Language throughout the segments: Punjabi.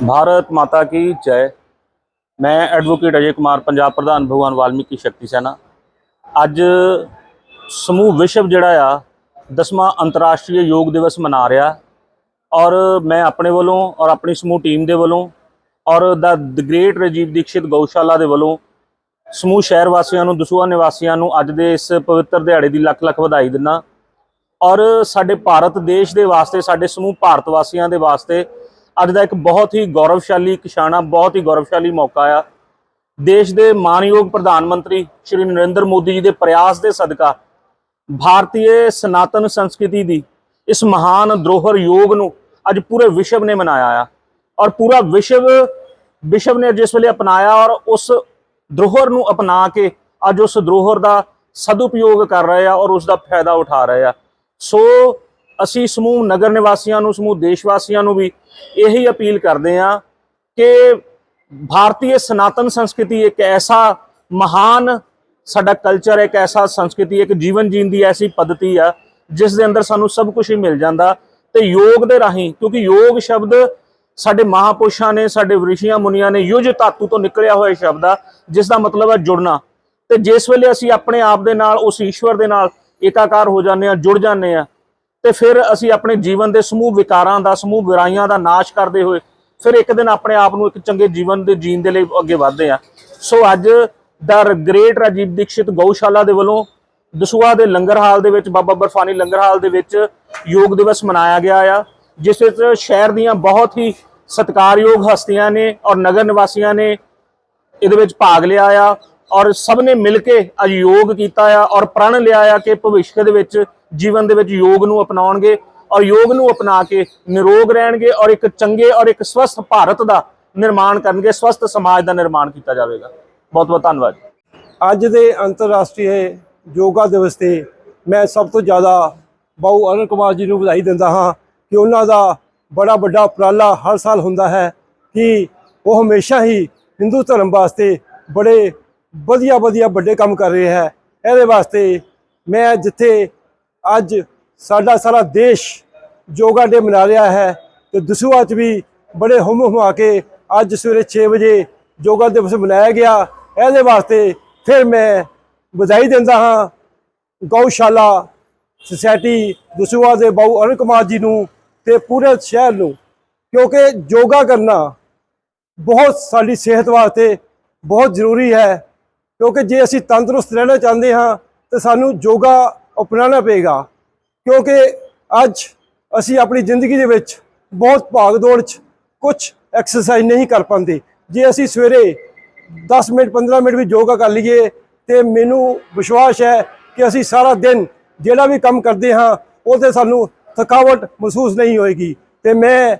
ਭਾਰਤ ਮਾਤਾ ਕੀ ਜੈ ਮੈਂ ਐਡਵੋਕੇਟ ਅਜੇ ਕੁਮਾਰ ਪੰਜਾਬ ਪ੍ਰਧਾਨ ਭਗਵਾਨ ਵਾਲਮੀਕੀ ਸ਼ਕਤੀ ਸੈਨਾ ਅੱਜ ਸਮੂਹ ਵਿਸ਼ਵ ਜਿਹੜਾ ਆ ਦਸਵਾਂ ਅੰਤਰਰਾਸ਼ਟਰੀ ਯੋਗ ਦਿਵਸ ਮਨਾ ਰਿਹਾ ਔਰ ਮੈਂ ਆਪਣੇ ਵੱਲੋਂ ਔਰ ਆਪਣੀ ਸਮੂਹ ਟੀਮ ਦੇ ਵੱਲੋਂ ਔਰ ਦਾ ਗ੍ਰੇਟ ਰਜੀਵ ਦੀਕਸ਼ਿਤ ਗਊਸ਼ਾਲਾ ਦੇ ਵੱਲੋਂ ਸਮੂਹ ਸ਼ਹਿਰ ਵਾਸੀਆਂ ਨੂੰ ਦਸੂਹਾ ਨਿਵਾਸੀਆਂ ਨੂੰ ਅੱਜ ਦੇ ਇਸ ਪਵਿੱਤਰ ਦਿਹਾੜੇ ਦੀ ਲੱਖ ਲੱਖ ਵਧਾਈ ਦਿੰਦਾ ਔਰ ਸਾਡੇ ਭਾਰਤ ਦੇਸ਼ ਦੇ ਵਾਸਤੇ ਸਾਡੇ ਸਮੂਹ ਭਾਰਤ ਵਾਸੀਆਂ ਦੇ ਵਾਸਤੇ ਅੱਜ ਦਾ ਇੱਕ ਬਹੁਤ ਹੀ ਗੌਰਵਸ਼ਾਲੀ ਕਿਸ਼ਾਨਾ ਬਹੁਤ ਹੀ ਗੌਰਵਸ਼ਾਲੀ ਮੌਕਾ ਆ। ਦੇਸ਼ ਦੇ ਮਾਨਯੋਗ ਪ੍ਰਧਾਨ ਮੰਤਰੀ ਸ਼੍ਰੀ ਨਰਿੰਦਰ ਮੋਦੀ ਜੀ ਦੇ ਪ੍ਰਯਾਸ ਦੇ ਸਦਕਾ ਭਾਰਤੀ ਸਨਾਤਨ ਸੰਸਕ੍ਰਿਤੀ ਦੀ ਇਸ ਮਹਾਨ ਧਰੋਹਰ ਯੋਗ ਨੂੰ ਅੱਜ ਪੂਰੇ ਵਿਸ਼ਵ ਨੇ ਮਨਾਇਆ ਆ ਔਰ ਪੂਰਾ ਵਿਸ਼ਵ ਵਿਸ਼ਵ ਨੇ ਜਿਸ ਵੇਲੇ ਅਪਣਾਇਆ ਔਰ ਉਸ ਧਰੋਹਰ ਨੂੰ ਅਪਣਾ ਕੇ ਅੱਜ ਉਸ ਧਰੋਹਰ ਦਾ ਸਦਉਪਯੋਗ ਕਰ ਰਹੇ ਆ ਔਰ ਉਸ ਦਾ ਫਾਇਦਾ ਉਠਾ ਰਹੇ ਆ। ਸੋ ਅਸੀਂ ਸਮੂਹ ਨਗਰ ਨਿਵਾਸੀਆਂ ਨੂੰ, ਸਮੂਹ ਦੇਸ਼ ਵਾਸੀਆਂ ਨੂੰ ਵੀ ਇਹੀ ਅਪੀਲ ਕਰਦੇ ਆ ਕਿ ਭਾਰਤੀ ਸਨਾਤਨ ਸੰਸਕ੍ਰਿਤੀ ਇੱਕ ਐਸਾ ਮਹਾਨ ਸਾਡਾ ਕਲਚਰ ਇੱਕ ਐਸਾ ਸੰਸਕ੍ਰਿਤੀ, ਇੱਕ ਜੀਵਨ ਜੀਣ ਦੀ ਐਸੀ ਪद्धਤੀ ਆ, ਜਿਸ ਦੇ ਅੰਦਰ ਸਾਨੂੰ ਸਭ ਕੁਝ ਹੀ ਮਿਲ ਜਾਂਦਾ ਤੇ ਯੋਗ ਦੇ ਰਾਹੀਂ, ਕਿਉਂਕਿ ਯੋਗ ਸ਼ਬਦ ਸਾਡੇ ਮਹਾਪੁਰਸ਼ਾਂ ਨੇ, ਸਾਡੇ ਰਿਸ਼ੀਆਂ ਮੁਨੀਆਂ ਨੇ ਯੁਜ ਧਾਤੂ ਤੋਂ ਨਿਕਲਿਆ ਹੋਇਆ ਸ਼ਬਦ ਆ, ਜਿਸ ਦਾ ਮਤਲਬ ਹੈ ਜੁੜਨਾ। ਤੇ ਜਿਸ ਵੇਲੇ ਅਸੀਂ ਆਪਣੇ ਆਪ ਦੇ ਨਾਲ, ਉਸ ਈਸ਼ਵਰ ਦੇ ਨਾਲ ਏਕਾਕਾਰ ਹੋ ਜਾਂਦੇ ਆ ਜੁੜ ਜਾਂਦੇ ਆ ਤੇ ਫਿਰ ਅਸੀਂ ਆਪਣੇ ਜੀਵਨ ਦੇ ਸਮੂਹ ਵਿਕਾਰਾਂ ਦਾ, ਸਮੂਹ ਬੁਰਾਈਆਂ ਦਾ ਨਾਸ਼ ਕਰਦੇ ਹੋਏ ਫਿਰ ਇੱਕ ਦਿਨ ਆਪਣੇ ਆਪ ਨੂੰ ਇੱਕ ਚੰਗੇ ਜੀਵਨ ਦੇ ਜੀਣ ਦੇ ਲਈ ਅੱਗੇ ਵਧਦੇ ਆ ਸੋ ਅੱਜ ਦਾ ਗ੍ਰੇਟ ਰਾਜੀਵ ਦੀਕਸ਼ਿਤ ਗਊਸ਼ਾਲਾ ਦੇ ਵੱਲੋਂ ਦਸੂਆ ਦੇ ਲੰਗਰ ਹਾਲ ਦੇ ਵਿੱਚ, ਬਾਬਾ ਬਰਫਾਨੀ ਲੰਗਰ ਹਾਲ ਦੇ ਵਿੱਚ ਯੋਗ ਦਿਵਸ ਮਨਾਇਆ ਗਿਆ ਆ, ਜਿਸ ਵਿੱਚ ਸ਼ਹਿਰ ਦੀਆਂ ਬਹੁਤ ਹੀ ਸਤਿਕਾਰਯੋਗ ਹਸਤੀਆਂ ਨੇ ਔਰ ਨਗਰ ਨਿਵਾਸੀਆਂ ਨੇ ਇਹਦੇ ਵਿੱਚ ਭਾਗ ਲਿਆ ਆ ਔਰ ਸਭ ਨੇ ਮਿਲ ਕੇ ਅੱਜ ਯੋਗ ਕੀਤਾ ਆ ਔਰ ਪ੍ਰਣ ਲਿਆ ਆ ਕਿ ਭਵਿੱਖ ਦੇ ਵਿੱਚ ਜੀਵਨ ਦੇ ਵਿੱਚ ਯੋਗ ਨੂੰ ਅਪਣਾਉਣਗੇ ਔਰ ਯੋਗ ਨੂੰ ਅਪਣਾ ਕੇ ਨਿਰੋਗ ਰਹਿਣਗੇ ਔਰ ਇੱਕ ਚੰਗੇ ਔਰ ਇੱਕ ਸਵਸਥ ਭਾਰਤ ਦਾ ਨਿਰਮਾਣ ਕਰਨਗੇ, ਸਵਸਥ ਸਮਾਜ ਦਾ ਨਿਰਮਾਣ ਕੀਤਾ ਜਾਵੇਗਾ। ਬਹੁਤ ਬਹੁਤ ਧੰਨਵਾਦ। ਅੱਜ ਦੇ ਅੰਤਰਰਾਸ਼ਟਰੀ ਯੋਗਾ ਦਿਵਸ ਤੇ ਮੈਂ ਸਭ ਤੋਂ ਜ਼ਿਆਦਾ ਬਾਊ ਅਰੁਣ ਕੁਮਾਰ ਜੀ ਨੂੰ ਵਧਾਈ ਦਿੰਦਾ ਹਾਂ ਕਿ ਉਹਨਾਂ ਦਾ ਬੜਾ ਵੱਡਾ ਉਪਰਾਲਾ ਹਰ ਸਾਲ ਹੁੰਦਾ ਹੈ ਕਿ ਉਹ ਹਮੇਸ਼ਾ ਹੀ ਹਿੰਦੂ ਧਰਮ ਵਾਸਤੇ ਬੜੇ ਵਧੀਆ ਵਧੀਆ ਵੱਡੇ ਕੰਮ ਕਰ ਰਹੇ ਹੈ। ਇਹਦੇ ਵਾਸਤੇ ਮੈਂ ਜਿੱਥੇ ਅੱਜ ਸਾਡਾ ਸਾਰਾ ਦੇਸ਼ ਯੋਗਾ ਡੇ ਮਨਾ ਰਿਹਾ ਹੈ ਤੇ ਦਸੂਆ ਚ ਵੀ ਬੜੇ ਹੁਮ ਹੁਮਾ ਕੇ ਅੱਜ ਸਵੇਰੇ 6 ਵਜੇ ਯੋਗਾ ਦਿਵਸ ਮਨਾਇਆ ਗਿਆ। ਇਹਦੇ ਵਾਸਤੇ ਫਿਰ ਮੈਂ ਵਧਾਈ ਦਿੰਦਾ ਹਾਂ। ਗਊਸ਼ਾਲਾ ਸੁਸਾਇਟੀ ਦਸੂਆ ਦੇ ਬਾਊ ਅਰੁਣ ਕੁਮਾਰ ਜੀ ਨੂੰ ਤੇ ਪੂਰੇ ਸ਼ਹਿਰ ਨੂੰ, ਕਿਉਂਕਿ ਯੋਗਾ ਕਰਨਾ ਬਹੁਤ ਸਾਡੀ ਸਿਹਤ ਵਾਸਤੇ ਬਹੁਤ ਜ਼ਰੂਰੀ ਹੈ, ਕਿਉਂਕਿ ਜੇ ਅਸੀਂ ਤੰਦਰੁਸਤ ਰਹਿਣਾ ਚਾਹੁੰਦੇ ਹਾਂ, ਤਾਂ ਸਾਨੂੰ ਯੋਗਾ ਅਪਣਾਉਣਾ ਪਏਗਾ। ਕਿਉਂਕਿ ਅੱਜ ਅਸੀਂ ਆਪਣੀ ਜ਼ਿੰਦਗੀ ਦੇ ਵਿੱਚ ਬਹੁਤ ਭਾਗ ਦੌੜ 'ਚ ਕੁਝ ਐਕਸਰਸਾਈਜ਼ ਨਹੀਂ ਕਰ ਪਾਉਂਦੇ। ਜੇ ਅਸੀਂ ਸਵੇਰੇ 10 ਮਿੰਟ 15 ਮਿੰਟ ਵੀ ਯੋਗਾ ਕਰ ਲਈਏ, ਤੇ ਮੈਨੂੰ ਵਿਸ਼ਵਾਸ ਹੈ ਕਿ ਅਸੀਂ ਸਾਰਾ ਦਿਨ ਜਿਹੜਾ ਵੀ ਕੰਮ ਕਰਦੇ ਹਾਂ ਉਹ ਤੇ ਸਾਨੂੰ ਥਕਾਵਟ ਮਹਿਸੂਸ ਨਹੀਂ ਹੋਏਗੀ। ਤੇ ਮੈਂ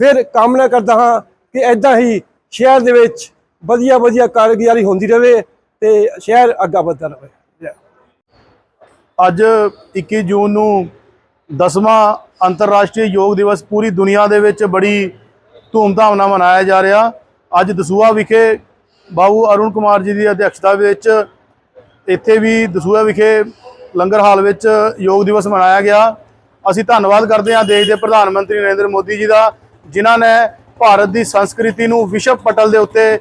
ਫਿਰ ਕਾਮਨਾ ਕਰਦਾ ਹਾਂ ਕਿ ਐਦਾਂ ਹੀ ਸ਼ਹਿਰ ਦੇ ਵਿੱਚ ਵਧੀਆ ਵਧੀਆ ਕਾਰਗੁਜ਼ਾਰੀ ਹੁੰਦੀ ਰਹੇ ਤੇ ਸ਼ਹਿਰ ਅੱਗਾ ਵੱਧਦਾ ਰਹੇ। ਅੱਜ 21 ਜੂਨ ਨੂੰ 10ਵਾਂ ਅੰਤਰਰਾਸ਼ਟਰੀ ਯੋਗ ਦਿਵਸ ਪੂਰੀ ਦੁਨੀਆ ਦੇ ਵਿੱਚ ਬੜੀ ਧੂਮਧਾਮ ਨਾਲ ਮਨਾਇਆ ਜਾ ਰਿਹਾ। ਅੱਜ ਦਸੂਹਾ ਵਿਖੇ ਬਾਬੂ ਅਰੁਣ ਕੁਮਾਰ ਜੀ ਦੀ ਅਧਿਕਸ਼ਤਾ ਵਿੱਚ ਇੱਥੇ ਵੀ ਦਸੂਹਾ ਵਿਖੇ ਲੰਗਰ ਹਾਲ ਵਿੱਚ ਯੋਗ ਦਿਵਸ ਮਨਾਇਆ ਗਿਆ। ਅਸੀਂ ਧੰਨਵਾਦ ਕਰਦੇ ਹਾਂ ਦੇਸ਼ ਦੇ ਪ੍ਰਧਾਨ ਮੰਤਰੀ ਨਰਿੰਦਰ ਮੋਦੀ ਜੀ ਦਾ, ਜਿਨ੍ਹਾਂ ਨੇ ਭਾਰਤ ਦੀ ਸੰਸਕ੍ਰਿਤੀ ਨੂੰ ਵਿਸ਼ਵ ਪਟਲ ਦੇ ਉੱਤੇ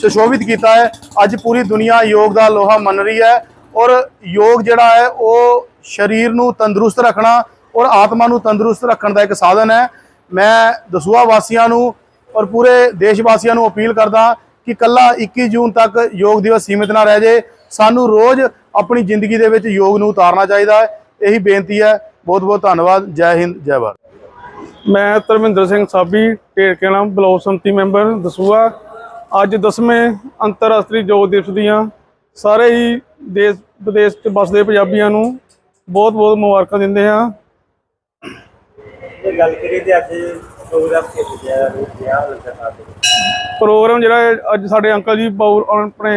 ਸੁਸ਼ੋਭਿਤ ਕੀਤਾ ਹੈ। ਅੱਜ ਪੂਰੀ ਦੁਨੀਆ ਯੋਗ ਦਾ ਲੋਹਾ ਮੰਨ ਰਹੀ ਹੈ। ਔਰ ਯੋਗ ਜਿਹੜਾ ਹੈ, ਉਹ ਸਰੀਰ ਨੂੰ ਤੰਦਰੁਸਤ ਰੱਖਣਾ ਔਰ ਆਤਮਾ ਨੂੰ ਤੰਦਰੁਸਤ ਰੱਖਣ ਦਾ ਇੱਕ ਸਾਧਨ ਹੈ। ਮੈਂ ਦਸੂਆ ਵਾਸੀਆਂ ਨੂੰ ਔਰ ਪੂਰੇ ਦੇਸ਼ ਵਾਸੀਆਂ ਨੂੰ ਅਪੀਲ ਕਰਦਾ ਕਿ ਕੱਲਾ 21 ਜੂਨ ਤੱਕ ਯੋਗ ਦਿਵਸ ਸੀਮਿਤ ਨਾ ਰਹਿ ਜੇ। ਸਾਨੂੰ ਰੋਜ਼ ਆਪਣੀ ਜ਼ਿੰਦਗੀ ਦੇ ਵਿੱਚ ਯੋਗ ਨੂੰ ਉਤਾਰਨਾ ਚਾਹੀਦਾ ਹੈ। ਇਹੀ ਬੇਨਤੀ ਹੈ। ਬਹੁਤ ਬਹੁਤ ਧੰਨਵਾਦ। ਜੈ ਹਿੰਦ, ਜੈ ਭਾਰਤ। ਮੈਂ ਧਰਮਿੰਦਰ ਸਿੰਘ ਸਾਬੀ ਢੇਰਕੇਲਾ ਬਲਾਕ ਸੰਮਤੀ ਮੈਂਬਰ ਦਸੂਆ ਅੱਜ 10ਵੇਂ ਅੰਤਰਰਾਸ਼ਟਰੀ ਯੋਗ ਦਿਵਸ ਦੀਆਂ ਸਾਰੇ ਹੀ ਦੇਸ਼ ਵਿਦੇਸ਼ 'ਚ ਵਸਦੇ ਪੰਜਾਬੀਆਂ ਨੂੰ ਬਹੁਤ ਬਹੁਤ ਮੁਬਾਰਕਾਂ ਦਿੰਦੇ ਹਾਂ। ਇਹ ਗੱਲ ਕਰੀਏ ਤੇ ਅੱਜ ਪ੍ਰੋਗਰਾਮ ਕਿੱਥੇ ਗਿਆ ਜਿਹੜਾ ਅੱਜ ਸਾਡੇ ਅੰਕਲ ਜੀ ਬਾਊ ਆਪਣੇ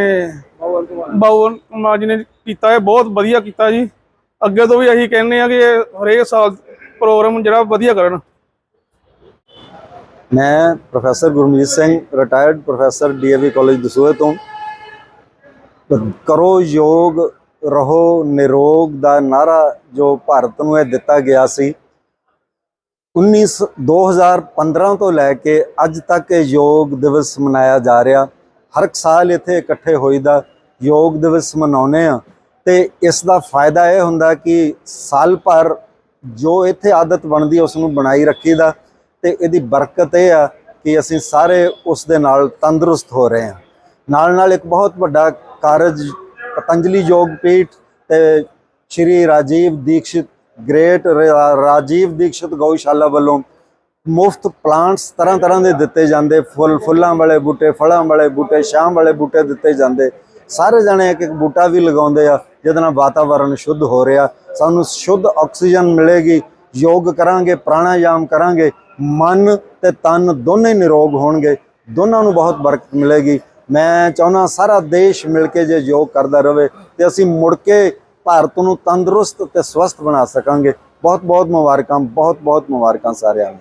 ਬਾਊ ਕੁਮਾਰ ਜੀ ਨੇ ਕੀਤਾ ਹੈ ਬਹੁਤ ਵਧੀਆ ਕੀਤਾ ਜੀ। ਅੱਗੇ ਤੋਂ ਵੀ ਅਸੀਂ ਕਹਿੰਦੇ ਆ ਕਿ ਹਰੇਕ ਸਾਲ ਪ੍ਰੋਗਰਾਮ ਜਿਹੜਾ ਵਧੀਆ ਕਰਨ। ਮੈਂ professor Gurmeet Singh retired professor DAV college ਦਸੂਹੇ ਤੋਂ ਕਰੋ ਯੋਗ, ਰਹੋ ਨਿਰੋਗ ਦਾ ਨਾਰਾ ਜੋ ਭਾਰਤ ਨੂੰ ਇਹ ਦਿੱਤਾ ਗਿਆ ਸੀ। 19 2015 ਤੋਂ ਲੈ ਕੇ ਅੱਜ ਤੱਕ ਇਹ ਯੋਗ ਦਿਵਸ ਮਨਾਇਆ ਜਾ ਰਿਹਾ। ਹਰ ਇੱਕ ਸਾਲ ਇੱਥੇ ਇਕੱਠੇ ਹੋਈਦਾ ਯੋਗ ਦਿਵਸ ਮਨਾਉਂਦੇ ਆ ਤੇ ਇਸ ਦਾ ਫਾਇਦਾ ਇਹ ਹੁੰਦਾ ਕਿ ਸਾਲ ਭਰ ਜੋ ਇੱਥੇ ਆਦਤ ਬਣਦੀ ਉਸ ਨੂੰ ਬਣਾਈ ਰੱਖੀਦਾ ਤੇ ਇਹਦੀ ਬਰਕਤ ਇਹ ਆ ਕਿ ਅਸੀਂ ਸਾਰੇ ਉਸ ਦੇ ਨਾਲ ਤੰਦਰੁਸਤ ਹੋ ਰਹੇ ਹਾਂ। ਨਾਲ ਨਾਲ ਇੱਕ ਬਹੁਤ ਵੱਡਾ ਕਾਰਜ, ਪਤੰਜਲੀ ਯੋਗ ਪੀਠ ਤੇ ਸ਼੍ਰੀ ਰਾਜੀਵ ਦੀਕਸ਼ਿਤ, ਗ੍ਰੇਟ ਰਾਜੀਵ ਦੀਕਸ਼ਿਤ ਗਊਸ਼ਾਲਾ ਵੱਲੋਂ ਮੁਫਤ ਪਲਾਂਟਸ ਤਰ੍ਹਾਂ ਤਰ੍ਹਾਂ ਦੇ ਦਿੱਤੇ ਜਾਂਦੇ, ਫੁੱਲ, ਫੁੱਲਾਂ ਵਾਲੇ ਬੂਟੇ, ਫਲਾਂ ਵਾਲੇ ਬੂਟੇ, ਸ਼ਾਮ ਵਾਲੇ ਬੂਟੇ ਦਿੱਤੇ ਜਾਂਦੇ। ਸਾਰੇ ਜਣੇ ਇੱਕ ਇੱਕ ਬੂਟਾ ਵੀ ਲਗਾਉਂਦੇ ਆ, ਜਿਹਦੇ ਨਾਲ ਵਾਤਾਵਰਣ ਸ਼ੁੱਧ ਹੋ ਰਿਹਾ। ਸਾਨੂੰ ਸ਼ੁੱਧ ਆਕਸੀਜਨ ਮਿਲੇਗੀ, ਯੋਗ ਕਰਾਂਗੇ, ਪ੍ਰਾਣਾਯਾਮ ਕਰਾਂਗੇ, ਮਨ ਤੇ ਤਨ ਦੋਨੇ ਨਿਰੋਗ ਹੋਣਗੇ। ਦੋਨਾਂ ਨੂੰ ਬਹੁਤ ਬਰਕਤ ਮਿਲੇਗੀ। ਮੈਂ ਚਾਹੁੰਦਾ ਸਾਰਾ ਦੇਸ਼ ਮਿਲ ਕੇ ਜੇ ਯੋਗ ਕਰਦਾ ਰਹੇ ਤੇ ਅਸੀਂ ਮੁੜ ਕੇ ਭਾਰਤ ਨੂੰ ਤੰਦਰੁਸਤ ਤੇ ਸਵਸਥ ਬਣਾ ਸਕਾਂਗੇ। ਬਹੁਤ ਬਹੁਤ ਮੁਬਾਰਕਾਂ ਬਹੁਤ ਬਹੁਤ ਮੁਬਾਰਕਾਂ ਸਾਰਿਆਂ ਨੂੰ।